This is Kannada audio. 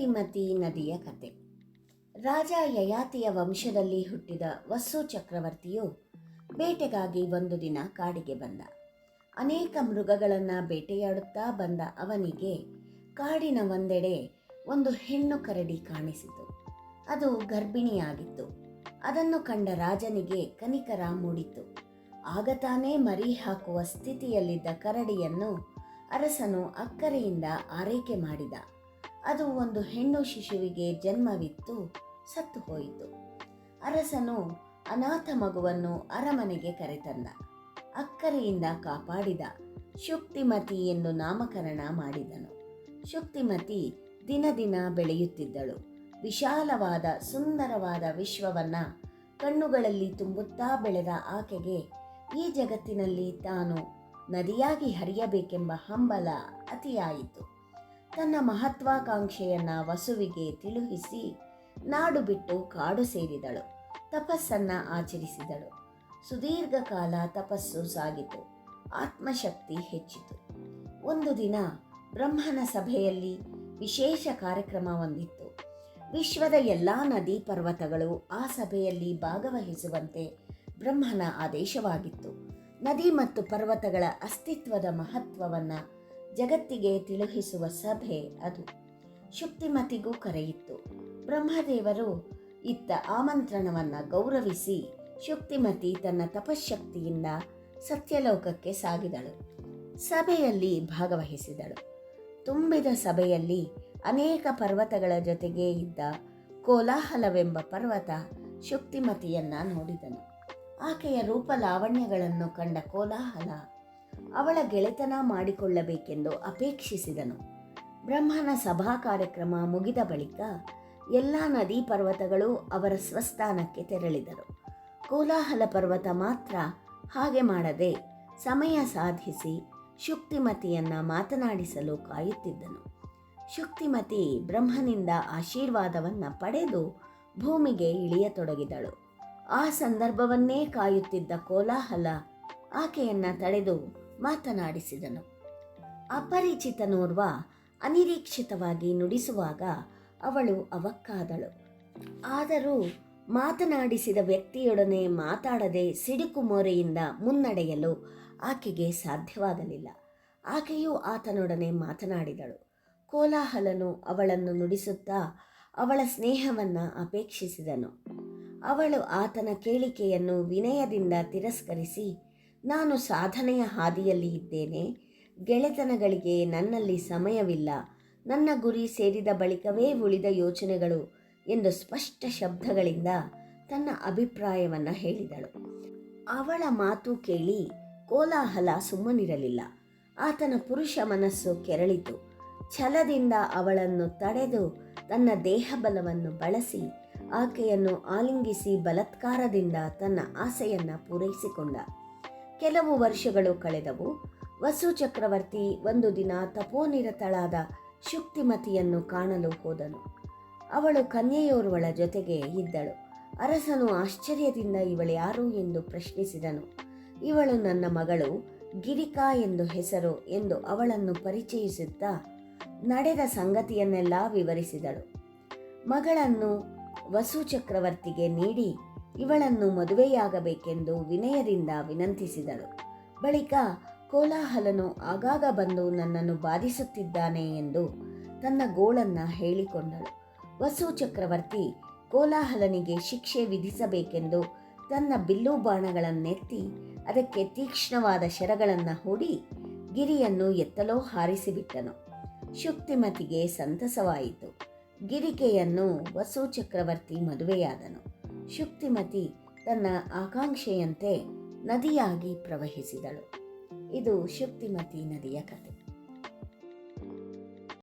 ಶುಕ್ತಿಮತಿ ನದಿಯ ಕತೆ. ರಾಜ ಯಯಾತಿಯ ವಂಶದಲ್ಲಿ ಹುಟ್ಟಿದ ವಸ್ಸು ಚಕ್ರವರ್ತಿಯು ಬೇಟೆಗಾಗಿ ಒಂದು ದಿನ ಕಾಡಿಗೆ ಬಂದ. ಅನೇಕ ಮೃಗಗಳನ್ನು ಬೇಟೆಯಾಡುತ್ತಾ ಬಂದ ಅವನಿಗೆ ಕಾಡಿನ ಒಂದೆಡೆ ಒಂದು ಹೆಣ್ಣು ಕರಡಿ ಕಾಣಿಸಿತು. ಅದು ಗರ್ಭಿಣಿಯಾಗಿತ್ತು. ಅದನ್ನು ಕಂಡ ರಾಜನಿಗೆ ಕನಿಕರ ಮೂಡಿತು ಆಗ ತಾನೇ ಮರಿ ಹಾಕುವ ಸ್ಥಿತಿಯಲ್ಲಿದ್ದ ಕರಡಿಯನ್ನು ಅರಸನು ಅಕ್ಕರೆಯಿಂದ ಆರೈಕೆ ಮಾಡಿದ. ಅದು ಒಂದು ಹೆಣ್ಣು ಶಿಶುವಿಗೆ ಜನ್ಮವಿತ್ತು, ಸತ್ತು ಹೋಯಿತು. ಅರಸನು ಅನಾಥ ಮಗುವನ್ನು ಅರಮನೆಗೆ ಕರೆತಂದ. ಅಕ್ಕರೆಯಿಂದ ಕಾಪಾಡಿದ. ಶುಕ್ತಿಮತಿ ಎಂದು ನಾಮಕರಣ ಮಾಡಿದನು. ಶುಕ್ತಿಮತಿ ದಿನ ದಿನ ಬೆಳೆಯುತ್ತಿದ್ದಳು. ವಿಶಾಲವಾದ, ಸುಂದರವಾದ ವಿಶ್ವವನ್ನ ಕಣ್ಣುಗಳಲ್ಲಿ ತುಂಬುತ್ತಾ ಬೆಳೆದ ಆಕೆಗೆ ಈ ಜಗತ್ತಿನಲ್ಲಿ ತಾನು ನದಿಯಾಗಿ ಹರಿಯಬೇಕೆಂಬ ಹಂಬಲ ಅತಿಯಾಯಿತು. ತನ್ನ ಮಹತ್ವಾಕಾಂಕ್ಷೆಯನ್ನ ವಸುವಿಗೆ ತಿಳುಹಿಸಿ ನಾಡು ಬಿಟ್ಟು ಕಾಡು ಸೇರಿದಳು. ತಪಸ್ಸನ್ನ ಆಚರಿಸಿದಳು. ಸುದೀರ್ಘ ಕಾಲ ತಪಸ್ಸು ಸಾಗಿತು. ಆತ್ಮಶಕ್ತಿ ಹೆಚ್ಚಿತು. ಒಂದು ದಿನ ಬ್ರಹ್ಮನ ಸಭೆಯಲ್ಲಿ ವಿಶೇಷ ಕಾರ್ಯಕ್ರಮ ಹೊಂದಿತ್ತು ವಿಶ್ವದ ಎಲ್ಲ ನದಿ ಪರ್ವತಗಳು ಆ ಸಭೆಯಲ್ಲಿ ಭಾಗವಹಿಸುವಂತೆ ಬ್ರಹ್ಮನ ಆದೇಶವಾಗಿತ್ತು. ನದಿ ಮತ್ತು ಪರ್ವತಗಳ ಅಸ್ತಿತ್ವದ ಮಹತ್ವವನ್ನು ಜಗತ್ತಿಗೆ ತಿಳುಹಿಸುವ ಸಭೆ ಅದು. ಶುಕ್ತಿಮತಿಗೂ ಕರೆಯಿತ್ತು ಬ್ರಹ್ಮದೇವರು ಇತ್ತ ಆಮಂತ್ರಣವನ್ನು ಗೌರವಿಸಿ ಶುಕ್ತಿಮತಿ ತನ್ನ ತಪಶಕ್ತಿಯಿಂದ ಸತ್ಯಲೋಕಕ್ಕೆ ಸಾಗಿದಳು. ಸಭೆಯಲ್ಲಿ ಭಾಗವಹಿಸಿದಳು. ತುಂಬಿದ ಸಭೆಯಲ್ಲಿ ಅನೇಕ ಪರ್ವತಗಳ ಜೊತೆಗೆ ಇದ್ದ ಕೋಲಾಹಲವೆಂಬ ಪರ್ವತ ಶುಕ್ತಿಮತಿಯನ್ನ ನೋಡಿದನು. ಆಕೆಯ ರೂಪ ಲಾವಣ್ಯಗಳನ್ನು ಕಂಡ ಕೋಲಾಹಲ ಅವಳ ಗೆಳೆತನ ಮಾಡಿಕೊಳ್ಳಬೇಕೆಂದು ಅಪೇಕ್ಷಿಸಿದನು. ಬ್ರಹ್ಮನ ಸಭಾ ಕಾರ್ಯಕ್ರಮ ಮುಗಿದ ಬಳಿಕ ಎಲ್ಲ ನದಿ ಪರ್ವತಗಳು ಅವರ ಸ್ವಸ್ಥಾನಕ್ಕೆ ತೆರಳಿದರು. ಕೋಲಾಹಲ ಪರ್ವತ ಮಾತ್ರ ಹಾಗೆ ಮಾಡದೆ ಸಮಯ ಸಾಧಿಸಿ ಶುಕ್ತಿಮತಿಯನ್ನ ಮಾತನಾಡಿಸಲು ಕಾಯುತ್ತಿದ್ದನು. ಶುಕ್ತಿಮತಿ ಬ್ರಹ್ಮನಿಂದ ಆಶೀರ್ವಾದವನ್ನ ಪಡೆದು ಭೂಮಿಗೆ ಇಳಿಯತೊಡಗಿದಳು. ಆ ಸಂದರ್ಭವನ್ನೇ ಕಾಯುತ್ತಿದ್ದ ಕೋಲಾಹಲ ಆಕೆಯನ್ನ ತಡೆದು ಮಾತನಾಡಿಸಿದನು. ಅಪರಿಚಿತನೋರ್ವ ಅನಿರೀಕ್ಷಿತವಾಗಿ ನುಡಿಸುವಾಗ ಅವಳು ಅವಕ್ಕಾದಳು. ಆದರೂ ಮಾತನಾಡಿಸಿದ ವ್ಯಕ್ತಿಯೊಡನೆ ಮಾತಾಡದೆ ಸಿಡುಕು ಮೊರೆಯಿಂದ ಮುನ್ನಡೆಯಲು ಆಕೆಗೆ ಸಾಧ್ಯವಾಗಲಿಲ್ಲ. ಆಕೆಯೂ ಆತನೊಡನೆ ಮಾತನಾಡಿದಳು. ಕೋಲಾಹಲನು ಅವಳನ್ನು ನುಡಿಸುತ್ತಾ ಅವಳ ಸ್ನೇಹವನ್ನು ಅಪೇಕ್ಷಿಸಿದನು. ಅವಳು ಆತನ ಕೇಳಿಕೆಯನ್ನು ವಿನಯದಿಂದ ತಿರಸ್ಕರಿಸಿ ನಾನು ಸಾಧನೆಯ ಹಾದಿಯಲ್ಲಿ ಇದ್ದೇನೆ. ಗೆಳೆತನಗಳಿಗೆ ನನ್ನಲ್ಲಿ ಸಮಯವಿಲ್ಲ. ನನ್ನ ಗುರಿ ಸೇರಿದ ಬಳಿಕವೇ ಉಳಿದ ಯೋಚನೆಗಳು ಎಂದು ಸ್ಪಷ್ಟ ಶಬ್ದಗಳಿಂದ ತನ್ನ ಅಭಿಪ್ರಾಯವನ್ನು ಹೇಳಿದಳು. ಅವಳ ಮಾತು ಕೇಳಿ ಕೋಲಾಹಲ ಸುಮ್ಮನಿರಲಿಲ್ಲ. ಆತನ ಪುರುಷ ಮನಸ್ಸು ಕೆರಳಿತು. ಛಲದಿಂದ ಅವಳನ್ನು ತಡೆದು ತನ್ನ ದೇಹಬಲವನ್ನು ಬಳಸಿ ಆಕೆಯನ್ನು ಆಲಿಂಗಿಸಿ ಬಲತ್ಕಾರದಿಂದ ತನ್ನ ಆಸೆಯನ್ನು ಪೂರೈಸಿಕೊಂಡ. ಕೆಲವು ವರ್ಷಗಳು ಕಳೆದವು. ವಸು ಚಕ್ರವರ್ತಿ ಒಂದು ದಿನ ತಪೋನಿರತಳಾದ ಶುಕ್ತಿಮತಿಯನ್ನು ಕಾಣಲು ಹೋದನು. ಅವಳು ಕನ್ಯೆಯೋರ್ವಳ ಜೊತೆಗೆ ಇದ್ದಳು. ಅರಸನು ಆಶ್ಚರ್ಯದಿಂದ ಇವಳ್ಯಾರು ಎಂದು ಪ್ರಶ್ನಿಸಿದನು. ಇವಳು ನನ್ನ ಮಗಳು ಗಿರಿಕಾ ಎಂದು ಹೆಸರು ಎಂದು ಅವಳನ್ನು ಪರಿಚಯಿಸುತ್ತಾ ನಡೆದ ಸಂಗತಿಯನ್ನೆಲ್ಲ ವಿವರಿಸಿದಳು. ಮಗಳನ್ನು ವಸು ಚಕ್ರವರ್ತಿಗೆ ನೀಡಿ ಇವಳನ್ನು ಮದುವೆಯಾಗಬೇಕೆಂದು ವಿನಯದಿಂದ ವಿನಂತಿಸಿದಳು. ಬಳಿಕ ಕೋಲಾಹಲನು ಆಗಾಗ ಬಂದು ನನ್ನನ್ನು ಬಾಧಿಸುತ್ತಿದ್ದಾನೆ ಎಂದು ತನ್ನ ಗೋಳನ್ನ ಹೇಳಿಕೊಂಡಳು. ವಸು ಚಕ್ರವರ್ತಿ ಕೋಲಾಹಲನಿಗೆ ಶಿಕ್ಷೆ ವಿಧಿಸಬೇಕೆಂದು ತನ್ನ ಬಿಲ್ಲು ಬಾಣಗಳನ್ನೆತ್ತಿ ಅದಕ್ಕೆ ತೀಕ್ಷ್ಣವಾದ ಶರಗಳನ್ನು ಹೂಡಿ ಗಿರಿಯನ್ನು ಎತ್ತಲೋ ಹಾರಿಸಿಬಿಟ್ಟನು. ಶುಕ್ತಿಮತಿಗೆ ಸಂತಸವಾಯಿತು. ಗಿರಿಕೆಯನ್ನು ವಸು ಚಕ್ರವರ್ತಿ ಮದುವೆಯಾದನು. ಶುಕ್ತಿಮತಿ ತನ್ನ ಆಕಾಂಕ್ಷೆಯಂತೆ ನದಿಯಾಗಿ ಪ್ರವಹಿಸಿದಳು. ಇದು ಶುಕ್ತಿಮತಿ ನದಿಯ ಕಥೆ